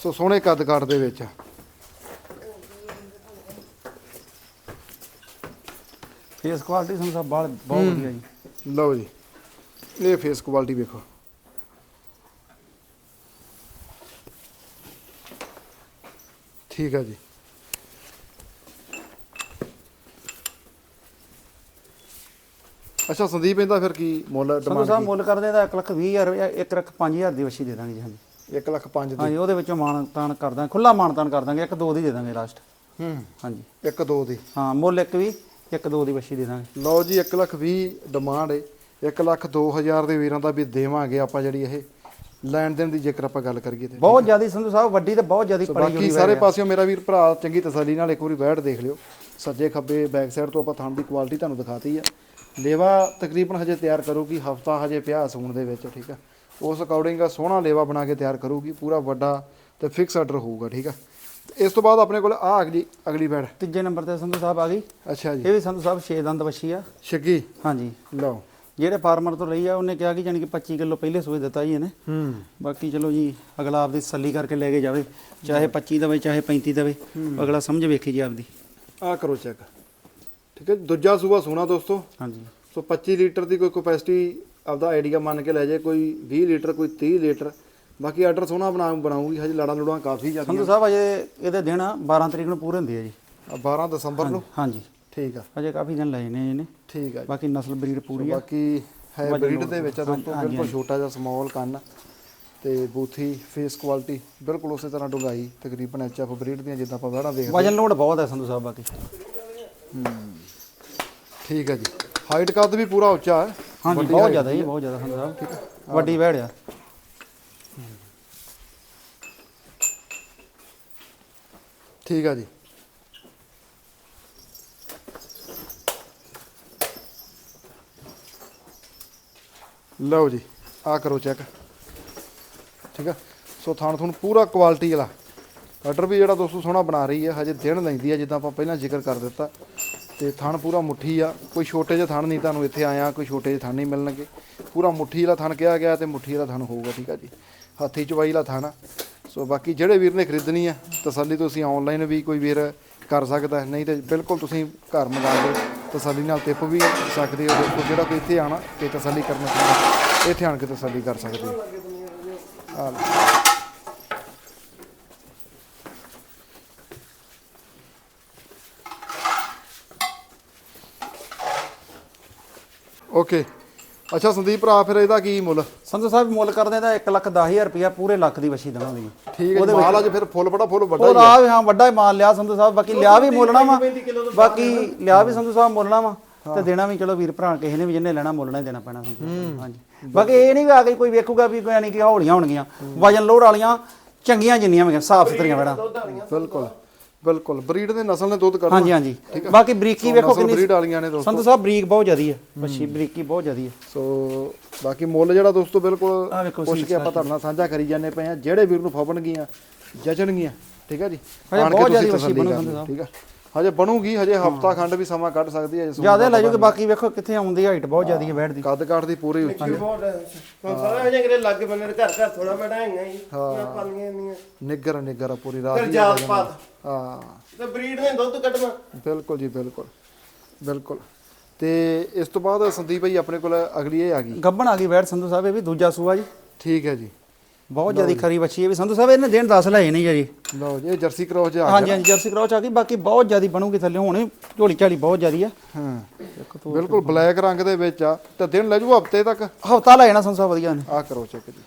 ਸੋ ਸੋਹਣੇ ਕੱਦ ਕਾਠ ਦੇ ਵਿੱਚ। ਫੇਸ ਕੁਆਲਿਟੀ ਸੰਧੂ ਸਾਹਿਬ ਬਹੁਤ ਬਹੁਤ ਵਧੀਆ ਜੀ। ਲਓ ਜੀ ਇਹ ਫੇਸ ਕੁਆਲਿਟੀ ਵੇਖੋ। ਠੀਕ ਆ ਜੀ। ਅੱਛਾ ਸੰਦੀਪ ਇਹਦਾ ਫਿਰ ਕੀ ਮੁੱਲ ਸੰਧੂ ਡਿਮਾਂਡ ਸਾਹਿਬ ਮੁੱਲ ਕਰਦੇ ਦਾ 1 ਲੱਖ 20 ਹਜ਼ਾਰ 1 ਲੱਖ 5000 ਦੀ ਵੱਛੀ ਦੇ ਦਾਂਗੇ ਜੀ ਹਾਂਜੀ। 1 ਲੱਖ 5 ਦੀ? ਹਾਂਜੀ ਉਹਦੇ ਵਿੱਚੋਂ ਮਾਨਤਾਨ ਕਰ ਦਾਂਗੇ ਖੁੱਲਾ ਮਾਨਤਾਨ ਕਰ ਦਾਂਗੇ ਇੱਕ ਦੋ ਦੀ ਦੇ ਦਾਂਗੇ ਲਾਸਟ ਹੂੰ। ਹਾਂਜੀ। 1 2 ਦੀ? ਹਾਂ ਮੁੱਲ ਇੱਕ ਵੀ ਇੱਕ ਦੋ ਦੀ ਵੱਛੀ ਦੇ ਦਾਂਗੇ। ਲਓ ਜੀ 1 ਲੱਖ 20 ਡਿਮਾਂਡ ਹੈ 1 ਲੱਖ 2000 ਦੇ ਵੀਰਾਂ ਦਾ ਵੀ ਦੇਵਾਂਗੇ ਆਪਾਂ ਜਿਹੜੀ ਇਹ ਲੈਣ ਦੇਣ ਦੀ ਜੇਕਰ ਆਪਾਂ ਗੱਲ ਕਰੀਏ ਤੇ। ਬਹੁਤ ਜ਼ਿਆਦੀ ਸੰਧੂ ਸਾਹਿਬ ਵੱਡੀ ਤੇ ਬਹੁਤ ਜ਼ਿਆਦੀ ਪੜੀ ਬਾਕੀ ਸਾਰੇ ਪਾਸਿਓਂ ਮੇਰਾ ਵੀਰ ਭਰਾ ਚੰਗੀ ਤਸੱਲੀ ਨਾਲ ਇੱਕ ਵਾਰੀ ਬੈਠ ਦੇਖ ਲਿਓ। ਸੱਜੇ ਖੱਬੇ ਬੈਕ ਸਾਈਡ ਤੋਂ ਆਪਾਂ ਥਣ ਦੀ ਕੁਆਲਿਟੀ ਤੁਹਾਨੂੰ ਦਿਖਾਤੀ ਆ। ਲੇਵਾ ਤਕਰੀਬਨ ਹਜੇ ਤਿਆਰ ਕਰੂਗੀ ਹਫਤਾ ਹਜੇ ਪਿਆ ਸੂਣ ਦੇ ਵਿੱਚ ਠੀਕ ਆ। ਉਸ ਅਕੋਰਡਿੰਗ ਸੋਹਣਾ ਲੇਵਾ ਬਣਾ ਕੇ ਤਿਆਰ ਕਰੂਗੀ ਪੂਰਾ ਵੱਡਾ ਤੇ ਫਿਕਸ ਆਰਡਰ ਹੋਊਗਾ ਠੀਕ ਆ। ਇਸ ਤੋਂ ਬਾਅਦ ਆਪਣੇ ਕੋਲ ਆ ਅਗਲੀ ਅਗਲੀ ਬੈਡ ਤੀਜੇ ਨੰਬਰ ਤੇ ਸੰਧੂ ਸਾਹਿਬ ਆ ਗਈ। ਅੱਛਾ ਜੀ। ਇਹ ਵੀ ਸੰਧੂ ਸਾਹਿਬ 6 ਦੰਦ ਵੱਛੀ ਆ। ਛੱਗੀ। ਹਾਂਜੀ। ਲਓ। ਜਿਹੜੇ ਫਾਰਮਰ ਤੋਂ ਲਈ ਆ ਉਹਨੇ ਕਿਹਾ ਕਿ ਜਾਨੀ ਕਿ 25 ਕਿਲੋ ਪਹਿਲੇ ਸੂਏ ਦਿੱਤਾ ਜੀ ਇਹਨੇ। ਹੂੰ। ਬਾਕੀ ਚਲੋ ਜੀ ਅਗਲਾ ਆਪਦੀ ਤਸੱਲੀ ਕਰਕੇ ਲੈ ਕੇ ਜਾਵੇ। ਚਾਹੇ 25 ਦਵੇ ਚਾਹੇ 35 ਦਵੇ। ਅਗਲਾ ਸਮਝ ਵੇਖੀ ਜੀ ਆਪਦੀ। ਆ ਕਰੋ ਚੈੱਕ ਠੀਕ ਹੈ ਜੀ, ਦੂਜਾ ਸੂਆ ਸੋਨਾ ਦੋਸਤੋ। ਹਾਂਜੀ। ਸੋ 25 ਲੀਟਰ ਦੀ ਕੋਈ ਕਪੈਸਿਟੀ ਆਪਦਾ ਆਈਡੀਆ ਮੰਨ ਕੇ ਲੈ ਜਾਏ ਕੋਈ 20 ਲੀਟਰ ਕੋਈ 30 ਲੀਟਰ। ਬਾਕੀ ਆਰਡਰ ਸੋਹਣਾ ਬਣਾ ਬਣਾਉਂਗੀ ਹਜੇ ਲੜਾਂ ਲੁੜਾਂ ਕਾਫੀ ਸੰਧੂ ਜਾਂਦੀਆਂ ਸਾਹਿਬ ਅਜੇ ਇਹਦੇ ਦਿਨ 12 ਤਰੀਕ ਨੂੰ ਪੂਰੇ ਹੁੰਦੇ ਆ ਜੀ। ਆ 12 ਦਸੰਬਰ ਨੂੰ? ਹਾਂਜੀ ਠੀਕ ਆ। ਅਜੇ ਕਾਫੀ ਦਿਨ ਲਏ ਨੇ ਇਹਨੇ। ਠੀਕ ਆ ਜੀ। ਬਾਕੀ ਨਸਲ ਬਰੀਡ ਪੂਰੀ ਆ। ਬਾਕੀ ਹੈ ਬਰੀਡ ਦੇ ਵਿੱਚ ਆ ਦੋਸਤੋ ਬਿਲਕੁਲ ਛੋਟਾ ਜਿਹਾ ਸਮਾਲ ਕੰਨ। ਤੇ ਬੂਥੀ ਫੇਸ ਕੁਆਲਿਟੀ ਬਿਲਕੁਲ ਉਸੇ ਤਰ੍ਹਾਂ ਡੁੰਗਾਈ ਤਕਰੀਬਨ ਐਚਐਫ ਬਰੀਡ ਦੀਆਂ ਜਿੱਦਾਂ ਆਪਾਂ ਵੜਾ ਦੇਖਦੇ ਵਜਨ ਲੋਡ ਬਹੁਤ ਹੈ ਸੰਧੂ ਸਾਹਿਬ ਬਾਕੀ। ਠੀਕ ਹੈ ਜੀ। ਹਾਈਟ ਕੱਦ ਵੀ ਪੂਰਾ ਉੱਚਾ ਹੈ। ਹਾਂਜੀ ਬਹੁਤ ਜ਼ਿਆਦਾ ਜੀ ਹੈ। ਬਹੁਤ ਜ਼ਿਆਦਾ ਸੰਧੂ ਸਾਹਿਬ। ਵੱਡੀ ਵਹਿੜ ਆ। ਠੀਕ ਆ ਜੀ। ਲਓ ਜੀ ਆ ਕਰੋ ਚੈੱਕ ਠੀਕ ਆ? ਸੋ ਥਣ ਥਣ ਪੂਰਾ ਕੁਆਲਿਟੀ ਵਾਲਾ। ਆਰਡਰ ਵੀ ਜਿਹੜਾ ਦੋਸਤੋ ਸੋਹਣਾ ਬਣਾ ਰਹੀ ਹੈ ਹਜੇ ਦਿਨ ਲੈਂਦੀ ਹੈ ਜਿੱਦਾਂ ਆਪਾਂ ਪਹਿਲਾਂ ਜ਼ਿਕਰ ਕਰ ਦਿੱਤਾ। ਤੇ ਥਣ ਪੂਰਾ ਮੁੱਠੀ ਆ। ਕੋਈ ਛੋਟੇ ਜਿਹੇ ਥਣ ਨਹੀਂ ਤੁਹਾਨੂੰ ਇੱਥੇ ਆਇਆ, ਕੋਈ ਛੋਟੇ ਜਿਹੇ ਥਣ ਨਹੀਂ ਮਿਲਣਗੇ। ਪੂਰਾ ਮੁੱਠੀ ਵਾਲਾ ਥਣ ਕਿਹਾ ਗਿਆ ਤੇ ਮੁੱਠੀ ਵਾਲਾ ਥਣ ਹੋਊਗਾ, ਠੀਕ ਆ ਜੀ? ਹੱਥੀ ਚਵਾਈ ਵਾਲਾ ਥਣ ਆ। ਸੋ ਬਾਕੀ ਜਿਹੜੇ ਵੀਰ ਨੇ ਖਰੀਦਣੀ ਆ, ਤਸੱਲੀ ਤੁਸੀਂ ਆਨਲਾਈਨ ਵੀ ਕੋਈ ਵੀਰ ਕਰ ਸਕਦਾ, ਨਹੀਂ ਤੇ ਬਿਲਕੁਲ ਤੁਸੀਂ ਘਰ ਮੰਗਾ ਕੇ ਤਸੱਲੀ ਨਾਲ ਟਿਪ ਵੀ ਸਕਦੇ ਹੋ ਜਿਹੜਾ ਕੋਈ ਇੱਥੇ ਆਣਾ ਤੇ ਤਸੱਲੀ ਕਰਨਾ ਚਾਹੁੰਦਾ, ਇੱਥੇ ਆਣ ਕੇ ਤਸੱਲੀ ਕਰ ਸਕਦੇ ਹੋ। ਆ ਲਓ। ਓਕੇ। ਅੱਛਾ ਸੰਦੀਪ ਭਰਾ ਫਿਰ ਇਹਦਾ ਕੀ ਮੁੱਲ? ਸੰਧੂ ਸਾਹਿਬ ਮੁੱਲ ਕਰਦੇ ਤਾਂ 1 ਲੱਖ 10000 ਰੁਪਇਆ ਪੂਰੇ ਲੱਖ ਦੀ ਵਛੀ ਦੇਵਾਂਗੇ ਜੀ। ਠੀਕ ਹੈ ਜੀ, ਮਾਲ ਅੱਜ ਫਿਰ ਫੁੱਲ ਬੜਾ ਫੁੱਲ ਵੱਡਾ ਉਹ ਹੀ ਆ। ਆ ਵੀ ਹਾਂ ਵੱਡਾ ਹੀ ਮਾਲ ਲਿਆ ਸੰਧੂ ਸਾਹਿਬ ਬਾਕੀ ਲਿਆ ਵੀ ਮੁੱਲਣਾ ਵਾ। ਬਾਕੀ ਲਿਆ ਵੀ ਸੰਧੂ ਸਾਹਿਬ ਮੁੱਲਣਾ ਵਾ। ਤੇ ਦੇਣਾ ਵੀ ਚਲੋ ਵੀਰ ਭਰਾ ਕਿਸੇ ਨੇ ਵੀ ਜਿਹਨੇ ਲੈਣਾ ਮੁੱਲਣਾ ਹੀ ਦੇਣਾ ਪੈਣਾ ਸਾਹਿਬ। ਹਾਂਜੀ। ਬਾਕੀ ਇਹ ਨਹੀਂ ਆ ਕੇ ਕੋਈ ਵੇਖੂਗਾ ਵੀ ਕੋਈ ਯਾਨੀ ਕਿ ਹੌਲੀਆਂ ਹੋਣਗੀਆਂ। ਵਜਨ ਲੋਡ ਵਾਲੀਆਂ ਚੰਗੀਆਂ ਜਿੰਨੀਆਂ ਵੀ ਸਾਫ਼ ਸੁਥਰੀਆਂ ਵੜਾ ਬਿਲਕੁਲ ਬਿਲਕੁਲ। ਬਰੀਡ ਦੇ ਨਸਲ ਨੇ ਦੁੱਧ ਕੱਢਣਾ ਹਾਂਜੀ ਹਾਂਜੀ। ਬਾਕੀ ਬਰੀਕੀ ਵੇਖੋ ਕਿੰਨੀ ਬਰੀਡ ਵਾਲੀਆਂ ਨੇ ਦੋਸਤੋ। ਸੰਧੂ ਸਾਹਿਬ ਬਰੀਕ ਬਹੁਤ ਜ਼ਿਆਦੀ ਹੈ। ਬੱਚੀ ਬਰੀਕੀ ਬਹੁਤ ਜ਼ਿਆਦੀ ਹੈ ਸੋ ਬਾਕੀ ਮੁੱਲ ਜਿਹੜਾ ਦੋਸਤੋ ਬਿਲਕੁਲ ਪੁੱਛ ਕੇ ਆਪਾਂ ਤੁਹਾਡੇ ਨਾਲ ਸਾਂਝਾ ਕਰੀ ਜਾਂਦੇ ਪਏ ਆ। ਜਿਹੜੇ ਵੀਰ ਨੂੰ ਫਵਣਗੀਆਂ ਜਚਣਗੀਆਂ। ਠੀਕ ਹੈ ਜੀ? ਬਹੁਤ ਜ਼ਿਆਦਾ ਤਸੱਲੀ ਬਣੂ ਸੰਧੂ ਲਿਓ, ਠੀਕ ਹੈ ਹਜੇ ਬਣੂਗੀ ਹਜੇ ਹਫਤਾ ਖੰਡ ਵੀ ਸਮਾਂ ਕੱਢ ਸਕਦੀ ਹੈ ਜੇ ਜ਼ਿਆਦਾ ਲੈ ਜਾਓਗੇ ਬਾਕੀ ਵੇਖੋ ਕਿੱਥੇ ਆਉਂਦੀ ਹਾਈਟ ਬਹੁਤ ਜ਼ਿਆਦੀ ਹੈ ਬੈਠ ਦੀ ਕੱਦ ਕਾਠ ਦੀ ਪੂਰੀ ਉੱਚੀ। ਹੈ ਬਹੁਤ ਹੁਣ ਸਾਰਾ ਜਿਹੜੇ ਕਿਤੇ ਲੱਗ ਬੰਨੇ ਦੇ ਘਰ ਘਰ ਥੋੜਾ ਬੜਾਈਆਂ ਹੀ। ਹਾਂ ਪਾਲੀਆਂ ਨਹੀਂ ਨਿੱਗਰ ਨਿੱਗਰ ਆ ਪੂਰੀ ਫਿਰ ਰਾਤ ਜਾਤ ਪਾਤ। ਹਾਂ। ਤੇ ਬਰੀਡ ਨੇ ਦੁੱਧ ਕੱਢਣਾ। ਬਿਲਕੁਲ ਜੀ ਬਿਲਕੁਲ। ਬਿਲਕੁਲ। ਤੇ ਇਸ ਤੋਂ ਬਾਅਦ ਸੰਦੀਪ ਭਾਈ ਆਪਣੇ ਕੋਲ ਅਗਲੀ ਇਹ ਆ ਗਈ। ਗੱਬਣ ਆ ਗਈ ਬੈਠ ਸੰਧੂ ਸਾਹਿਬ ਇਹ ਵੀ ਦੂਜਾ ਸੂਆ ਜੀ। ਠੀਕ ਹੈ ਜੀ। ਬਹੁਤ ਜ਼ਿਆਦੀ ਖਰੀ ਬੱਚੀ ਹੈ ਵੀ ਸੰਧੂ ਸਾਹਿਬ ਇਹਨੇ ਦਿਨ 10 ਲਏ ਨਹੀਂ ਜੀ। ਲਓ ਜੀ ਇਹ ਜਰਸੀ ਕ੍ਰੋਸ ਆ ਹਾਂਜੀ ਹਾਂਜੀ ਜਰਸੀ ਕਰਾਉ ਚ ਆ ਗਈ ਬਾਕੀ ਬਹੁਤ ਜ਼ਿਆਦੀ ਬਣੂਗੀ ਥੱਲੇ ਹੁਣ ਝੋਲੀ ਝਾਲੀ ਬਹੁਤ ਜ਼ਿਆਦੀ ਆ। ਹਾਂ ਬਿਲਕੁਲ ਬਲੈਕ ਰੰਗ ਦੇ ਵਿੱਚ ਆ। ਤੇ ਦਿਨ ਲੈ ਜੂ ਹਫ਼ਤੇ ਤੱਕ? ਹਫਤਾ ਲੈ ਜਾਣਾ ਸੰਧੂ ਸਾਹਿਬ ਵਧੀਆ ਨੇ। ਆ ਕਰੋ ਚੈੱਕ ਜੀ।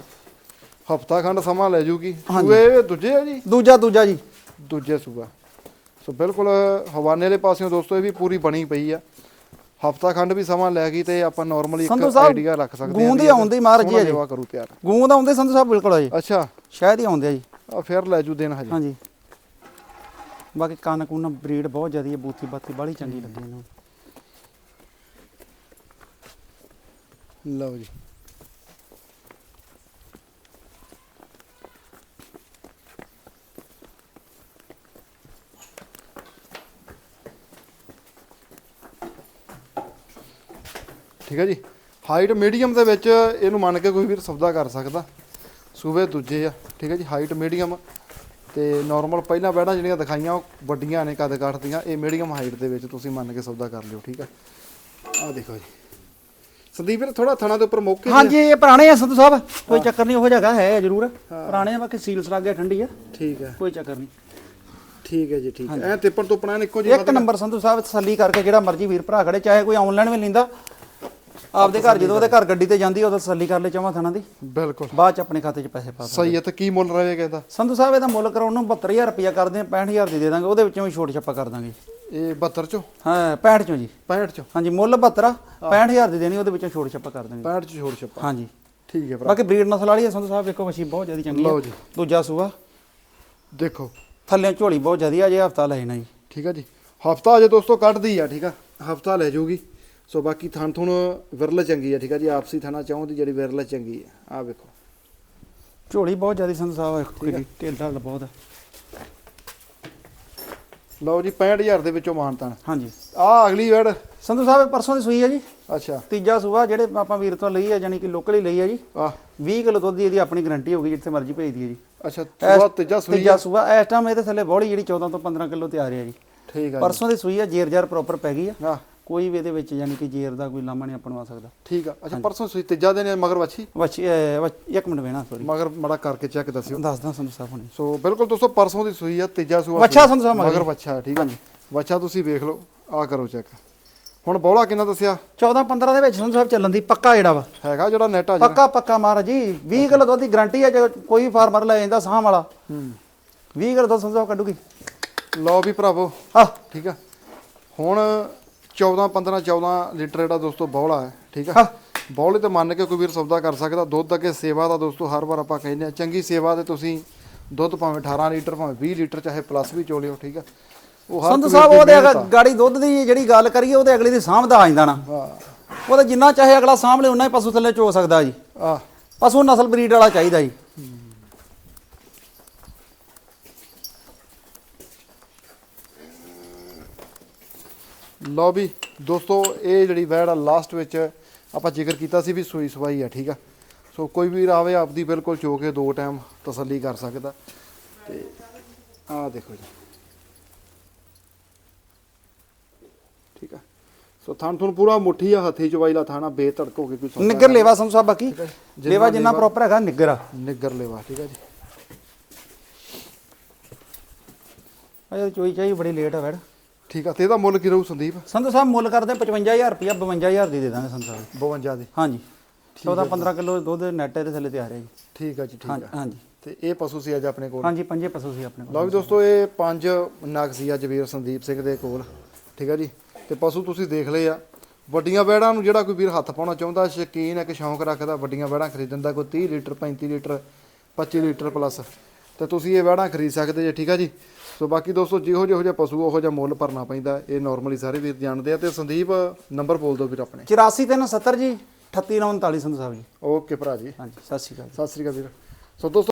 ਹਫਤਾ ਖੰਡ ਸਮਾਂ ਲੈ ਜੂਗੀ। ਸੂਏ ਦੂਜੇ ਆ ਜੀ? ਦੂਜਾ ਦੂਜਾ ਜੀ। ਦੂਜੇ ਸੂਆ। ਸੋ ਬਿਲਕੁਲ ਹਵਾਨੇ ਵਾਲੇ ਪਾਸਿਓਂ ਦੋਸਤੋ ਇਹ ਵੀ ਪੂਰੀ ਬਣੀ ਪਈ ਆ। ਹਫਤਾ ਖੰਡ ਵੀ ਸਮਾਂ ਲੈ ਗਈ ਤੇ ਆਪਾਂ ਨਾਰਮਲੀ ਇੱਕ ਆਈਡੀਆ ਰੱਖ ਸਕਦੇ ਗੂੰਦ ਹੀ ਵੀ ਆਉਂਦੀ ਮਹਾਰਾਜ ਜੀ ਅਜੇ। ਸੇਵਾ ਕਰੂ ਤਿਆਰ ਗੂੰਦ ਆਉਂਦੇ ਸੰਧੂ ਸਾਹਿਬ ਬਿਲਕੁਲ ਜੀ ਅੱਛਾ। ਸ਼ਾਇਦ ਹੀ ਆਉਂਦੇ ਆ ਜੀ। ਆ ਫਿਰ ਲੈ ਜੂ ਦਿਨ ਹਜੇ। ਹਾਂਜੀ। ਬਾਕੀ ਕੰਨ ਕੁੰਨ ਬਰੀਡ ਬਹੁਤ ਜ਼ਿਆਦੀ ਹੈ ਬੂਥੀ ਬਾਤੀ ਬਾਲੀ ਚੰਗੀ ਲੱਗੀ ਇਹਨੂੰ ਲਓ ਜੀ। ਠੀਕ ਹੈ ਜੀ। ਹਾਈਟ ਮੀਡੀਅਮ ਦੇ ਵਿੱਚ ਇਹਨੂੰ ਮੰਨ ਕੇ ਕੋਈ ਵੀਰ ਸੌਦਾ ਕਰ ਸਕਦਾ। ਸੂਬੇ ਦੂਜੇ ਆ ਠੀਕ ਹੈ ਜੀ ਹਾਈਟ ਮੀਡੀਅਮ ਤੇ ਨਾਰਮਲ ਪਹਿਲਾਂ ਬੈੜਾਂ ਜਿਹੜੀਆਂ ਦਿਖਾਈਆਂ ਉਹ ਵੱਡੀਆਂ ਨੇ ਕਦ ਕੱਟਦੀਆਂ ਇਹ ਮੀਡੀਅਮ ਹਾਈਟ ਦੇ ਵਿੱਚ ਤੁਸੀਂ ਮੰਨ ਕੇ ਸੌਦਾ ਕਰ ਲਿਓ ਠੀਕ ਹੈ। ਆਹ ਦੇਖੋ ਜੀ। ਸੰਦੀਪ ਵੀਰ ਥੋੜਾ ਥਣਾ ਦੇ ਉੱਪਰ ਮੌਕੇ ਜਿਹੇ- ਹਾਂਜੀ ਇਹ ਪੁਰਾਣੇ ਆ ਸੰਧੂ ਸਾਹਿਬ ਕੋਈ ਚੱਕਰ ਨਹੀਂ ਉਹ ਜਗ੍ਹਾ ਹੈ ਜ਼ਰੂਰ। ਪੁਰਾਣੇ ਆ ਬਾਕੀ ਸੀਲਸ ਲੱਗ ਗਿਆ ਠੰਡੀ ਆ। ਠੀਕ ਹੈ। ਕੋਈ ਚੱਕਰ ਨਹੀਂ। ਠੀਕ ਹੈ ਜੀ ਠੀਕ ਹੈ। ਐ ਤਿੱਪਣ ਤੋਂ ਪਣਾ ਇੱਕੋ ਜੀ ਇੱਕ ਨੰਬਰ ਸੰਧੂ ਸਾਹਿਬ ਤਸੱਲੀ ਕਰਕੇ ਜਿਹੜਾ ਮਰਜ਼ੀ ਵੀਰ ਭਰਾ ਖੜੇ ਚਾਹੇ ਕੋਈ ਆਨਲਾਈਨ ਵੀ ਲੈਂਦਾ ਆਪਦੇ ਘਰ ਜਦੋਂ ਉਹਦੇ ਘਰ ਗੱਡੀ ਤੇ ਜਾਂਦੀ ਉਦੋਂ ਤਸੱਲੀ ਕਰ ਲੈ ਚਾਹਾਂ ਥਾਣਾ ਦੀ। ਬਿਲਕੁਲ। ਬਾਅਦ ਚ ਆਪਣੇ ਖਾਤੇ 'ਚ ਪੈਸੇ ਪਾ ਸਹੀ ਹੈ ਤੇ ਕੀ ਮੁੱਲ ਰਹੇਗਾ ਇਹਦਾ? ਸੰਧੂ ਸਾਹਿਬ ਇਹਦਾ ਮੁੱਲ ਕਰਾਉਣ ਨੂੰ 72000 ਰੁਪਇਆ ਕਰਦੇ ਆ 65000 ਦੀ ਦੇ ਦਾਂਗੇ ਉਹਦੇ ਵਿੱਚੋਂ ਵੀ ਛੋਟ ਛੱਪਾ ਕਰ ਦਾਂਗੇ। ਇਹ 72 ਚੋਂ? ਹਾਂ 65 ਚੋਂ ਜੀ। 65 ਚੋਂ? ਹਾਂਜੀ ਮੁੱਲ 72 ਆ 65000 ਦੀ ਦੇਣੀ ਉਹਦੇ ਵਿੱਚੋਂ ਛੋਟ ਛੱਪਾ ਕਰ ਦਾਂਗੇ। 65 ਚ ਛੋੜ ਛੱਪਾ? ਹਾਂਜੀ। ਠੀਕ ਹੈ ਭਰਾ। ਬਾਕੀ ਬਰੀਡ ਨਸਲ ਵਾਲੀ ਹੈ ਸੰਧੂ ਸਾਹਿਬ ਵੇਖੋ ਵਸ਼ੀ ਬਹੁਤ ਜ਼ਿਆਦਾ ਚੰਗੀ ਲਓ ਹੈ ਜੀ। ਦੂਜਾ ਸੂਆ। ਦੇਖੋ। ਥੱਲੇ ਝੋਲੀ ਬਹੁਤ ਜ਼ਿਆਦਾ ਅਜੇ ਹਫਤਾ ਲੈ ਜਾਣਾ ਜੀ। ਠੀਕ ਹੈ ਜੀ। ਹਫਤਾ ਅਜੇ ਦੋਸਤੋ ਕੱਢਦੀ ਆ ਠੀਕ ਆ? ਹਫਤਾ ਲੈ ਜਾਊਗੀ। ਸੋ ਬਾਕੀ ਥਣ ਥੁਣ ਵਿਰਲ ਚੰਗੀ ਆ ਠੀਕ ਆ ਜੀ? ਆਪਸੀ ਥਣਾ ਚਾਹੁੰਦੀ ਜਿਹੜੀ ਵਿਰਲ ਚੰਗੀ ਆ। ਆ ਵੇਖੋ। ਝੋਲੀ ਬਹੁਤ ਜ਼ਿਆਦਾ ਸੰਧੂ ਸਾਹਿਬ ਵੇਖੋ ਕਿੰਨੀ ਢਿੱਲ ਢੱਲ ਬਹੁਤ ਆ। ਲਓ ਜੀ 65000 ਦੇ ਵਿੱਚੋਂ ਮਾਨਤਾਨ ਹਾਂਜੀ। ਆ ਅਗਲੀ ਵੇੜ। ਸੰਧੂ ਸਾਹਿਬ ਪਰਸੋਂ ਦੀ ਸੂਈ ਹੈ ਜੀ। ਅੱਛਾ। ਤੀਜਾ ਸੂਆ ਜਿਹੜੇ ਆਪਾਂ ਵੀਰ ਤੋਂ ਲਈ ਹੈ ਯਾਨੀ ਕਿ ਲੋਕਲ ਹੀ ਲਈ ਹੈ ਜੀ। ਆ 20 ਕਿਲੋ ਦੁੱਧ ਦੀ ਇਹਦੀ ਆਪਣੀ ਗਾਰੰਟੀ ਹੋਗੀ ਜਿੱਥੇ ਮਰਜ਼ੀ ਭੇਜ ਦਈਏ ਜੀ। ਅੱਛਾ ਤੂਆ ਤੀਜਾ ਸੂਈ ਤੀਜਾ ਸੂਆ। ਇਸ ਟਾਈਮ ਇਹਦੇ ਥੱਲੇ ਬੋਲੀ ਜਿਹੜੀ 14 ਤੋਂ 15 ਕਿਲੋ ਤਿਆਰ ਹੈ ਜੀ। ਠੀਕ ਆ ਜੀ। ਪਰਸੋਂ ਦੀ ਸੂਈ ਹੈ ਜੇਰ ਜਾਰ ਪ੍ਰੋਪਰ ਪੈ ਗਈ ਆ। ਆ ਕੋਈ ਵੀ ਇਹਦੇ ਵਿੱਚ ਯਾਨੀ ਕਿ ਜੇਰ ਦਾ ਕੋਈ ਲਾਮਾ ਨਹੀਂ ਆਪਾਂ ਨੂੰ ਆ ਸਕਦਾ। ਠੀਕ ਆ। ਅੱਛਾ ਪਰਸੋਂ ਸੂਈ ਤੀਜਾ ਦਿਨ ਮਗਰ ਵੱਛੀ ਵੱਛੀ ਇੱਕ ਮਿੰਟ ਵੇਣਾ ਸੋਰੀ ਮਗਰ ਮੜਾ ਕਰਕੇ ਚੈੱਕ ਦੱਸਿਓ। ਦੱਸਦਾ ਸੰਧੂ ਸਾਹਿਬ ਹੁਣੇ। ਸੋ ਬਿਲਕੁਲ ਦੋਸਤੋ ਪਰਸੋਂ ਦੀ ਸੂਈ ਆ ਤੀਜਾ ਸੂਆ ਵੱਛਾ। ਸੰਧੂ ਸਾਹਿਬ ਮਗਰ। ਵੱਛਾ ਠੀਕ ਆ। ਵੱਛਾ ਤੁਸੀਂ ਵੇਖ ਲਓ ਆ ਕਰੋ ਚੈੱਕ ਹੁਣ ਬੋਲਾ ਕਿੰਨਾ ਦੱਸਿਆ? 14 15 ਦੇ ਵਿੱਚ ਸੰਧੂ ਸਾਹਿਬ ਚੱਲਣ ਦੀ ਪੱਕਾ ਜਿਹੜਾ ਵਾ। ਹੈਗਾ ਜਿਹੜਾ ਨੈਟ ਆ ਪੱਕਾ ਪੱਕਾ ਮਹਾਰਾਜ ਜੀ। 20 ਕਿਲੋ ਦੁੱਧ ਦੀ ਗਾਰੰਟੀ ਹੈ ਜੇ ਕੋਈ ਫਾਰਮਰ ਲੈ ਜਾਂਦਾ ਸਾਹ ਵਾਲਾ। ਹੂੰ। 20 ਕਿਲੋ ਦੁੱਧ ਸੰਧੂ ਸਾਹਿਬ ਕੱਢੂਗੀ। ਲਓ ਵੀ ਭਰਾਵੋ ਆ ਠੀਕ ਆ। ਹੁਣ 14 15 14 ਲੀਟਰ ਜਿਹੜਾ ਦੋਸਤੋ ਬੌਲਾ ਹੈ ਠੀਕ ਆ? ਹਾਂ। ਬੌਲੇ ਤੇ ਮੰਨ ਕੇ ਕੋਈ ਵੀਰ ਸੌਦਾ ਕਰ ਸਕਦਾ। ਦੁੱਧ ਅੱਗੇ ਸੇਵਾ ਦਾ ਦੋਸਤੋ ਹਰ ਵਾਰ ਆਪਾਂ ਕਹਿੰਦੇ ਆ ਚੰਗੀ ਸੇਵਾ ਤੇ ਤੁਸੀਂ ਦੁੱਧ ਭਾਵੇਂ 18 ਲੀਟਰ ਭਾਵੇਂ 20 ਲੀਟਰ ਚਾਹੇ ਪਲੱਸ ਵੀ ਚੋਲਿਓ ਠੀਕ ਆ? ਉਹ ਕੋਈ ਸਾਹਿਬ ਦੀ ਉਹਦੇ ਗਾੜੀ ਦੁੱਧ ਦੀ ਜਿਹੜੀ ਗੱਲ ਕਰੀਏ ਉਹਦੇ ਅਗਲੇ ਦੀ ਸਾਂਭਦਾ ਆ ਜਾਂਦਾ ਨਾ। ਉਹਦਾ ਜਿੰਨਾ ਚਾਹੇ ਅਗਲਾ ਸਾਂਭ ਲੇ ਉਨਾ ਹੀ ਪਸ਼ੂ ਥੱਲੇ ਚੋ ਸਕਦਾ ਜੀ। ਆ ਪਸ਼ੂ ਨਸਲ ਬਰੀਡ ਵਾਲਾ ਚਾਹੀਦਾ ਜੀ। ਲਓ ਵੀ ਦੋਸਤੋ ਇਹ ਜਿਹੜੀ ਵੈੜ ਆ ਲਾਸਟ ਵਿੱਚ ਆਪਾਂ ਜ਼ਿਕਰ ਕੀਤਾ ਸੀ ਵੀ ਸੂਈ ਸਵਾਈ ਆ ਠੀਕ ਆ? ਸੋ ਕੋਈ ਵੀ ਆਵੇ ਆਪਦੀ ਬਿਲਕੁਲ ਚੋ ਕੇ ਦੋ ਟਾਈਮ ਤਸੱਲੀ ਕਰ ਸਕਦਾ। ਤੇ ਆਹ ਦੇਖੋ ਜੀ। ਠੀਕ ਆ? ਸੋ ਥਣ ਥਣ ਪੂਰਾ ਮੁੱਠੀ ਆ ਹੱਥੀ ਚਵਾਈ ਲਾ ਥਾਣਾ ਬੇਤੜਕ ਹੋ ਕੇ ਕੋਈ ਨਿੱਗਰ ਲੇਵਾ ਸੰਧੂ ਸਾਹਿਬ ਬਾਕੀ। ਲੇਵਾ ਜਿੰਨਾ ਪ੍ਰੋਪਰ ਹੈਗਾ ਨਿੱਗਰ ਆ। ਨਿੱਗਰ ਲੈਵਾ ਠੀਕ ਆ ਜੀ। ਅਜੇ ਚੋਈ ਚਾਈ ਬੜੀ ਲੇਟ ਆ ਵੈੜ। ਠੀਕ ਆ ਤੇ ਇਹਦਾ ਮੁੱਲ ਕੀ ਰਹੂ ਸੰਦੀਪ? ਸੰਧੂ ਸਾਹਿਬ ਮੁੱਲ ਕਰਦੇ 55000 ਰੁਪਇਆ 52000 ਦੀ ਦੇ ਦਾਂਗੇ ਸੰਧੂ ਸਾਹਿਬ। 52 ਦੀ। ਹਾਂਜੀ। 14 15 ਕਿਲੋ ਦੁੱਧ ਨੈਟ ਦੇ ਥੱਲੇ ਤਿਆਰ ਹੈ ਜੀ। ਠੀਕ ਆ ਜੀ ਠੀਕ ਆ। ਹਾਂਜੀ ਤੇ ਇਹ ਪਸ਼ੂ ਸੀ ਅੱਜ ਆਪਣੇ ਕੋਲ? ਹਾਂਜੀ ਪੰਜੇ ਪਸ਼ੂ ਸੀ ਆਪਣੇ ਕੋਲ। ਲਓ ਵੀ ਦੋਸਤੋ ਇਹ ਪੰਜ ਨਗ ਸੀ ਅੱਜ ਵੀਰ ਸੰਦੀਪ ਸਿੰਘ ਦੇ ਕੋਲ। ਠੀਕ ਆ ਜੀ। ਤੇ ਪਸ਼ੂ ਤੁਸੀਂ ਦੇਖ ਲਏ ਆ। ਵੱਡੀਆਂ ਵੈੜਾਂ ਨੂੰ ਜਿਹੜਾ ਕੋਈ ਵੀਰ ਹੱਥ ਪਾਉਣਾ ਚਾਹੁੰਦਾ ਸ਼ੌਕੀਨ ਹੈ ਕਿ ਸ਼ੌਂਕ ਰੱਖਦਾ ਵੱਡੀਆਂ ਵੈੜਾਂ ਖਰੀਦਣ ਦਾ ਕੋਈ 30 ਲੀਟਰ 35 ਲੀਟਰ 25 ਲੀਟਰ ਪਲੱਸ। ਤੇ ਤੁਸੀਂ ਇਹ ਵੈੜਾਂ ਖਰੀਦ ਸਕਦੇ ਜੇ ਠੀਕ ਆ ਜੀ? ਸੋ ਬਾਕੀ ਦੋਸਤੋ ਜਿਹੋ ਜਿਹੋ ਜਿਹਾ ਪਸ਼ੂ ਉਹੋ ਜਿਹਾ ਮੁੱਲ ਭਰਨਾ ਪੈਂਦਾ ਇਹ ਨਾਰਮਲੀ ਸਾਰੇ ਵੀਰ ਜਾਣਦੇ ਆ। ਤੇ ਸੰਦੀਪ ਨੰਬਰ ਬੋਲ ਦਿਓ ਵੀਰ ਆਪਣੇ। 84 370 ਜੀ 3839 ਸੰਧੂ ਸਾਹਿਬ ਜੀ। ਓਕੇ ਭਰਾ ਜੀ। ਹਾਂਜੀ ਸਤਿ ਸ਼੍ਰੀ ਅਕਾਲ ਸਤਿ ਸ੍ਰੀ ਅਕਾਲ ਵੀਰ। ਸੋ ਦੋਸਤੋ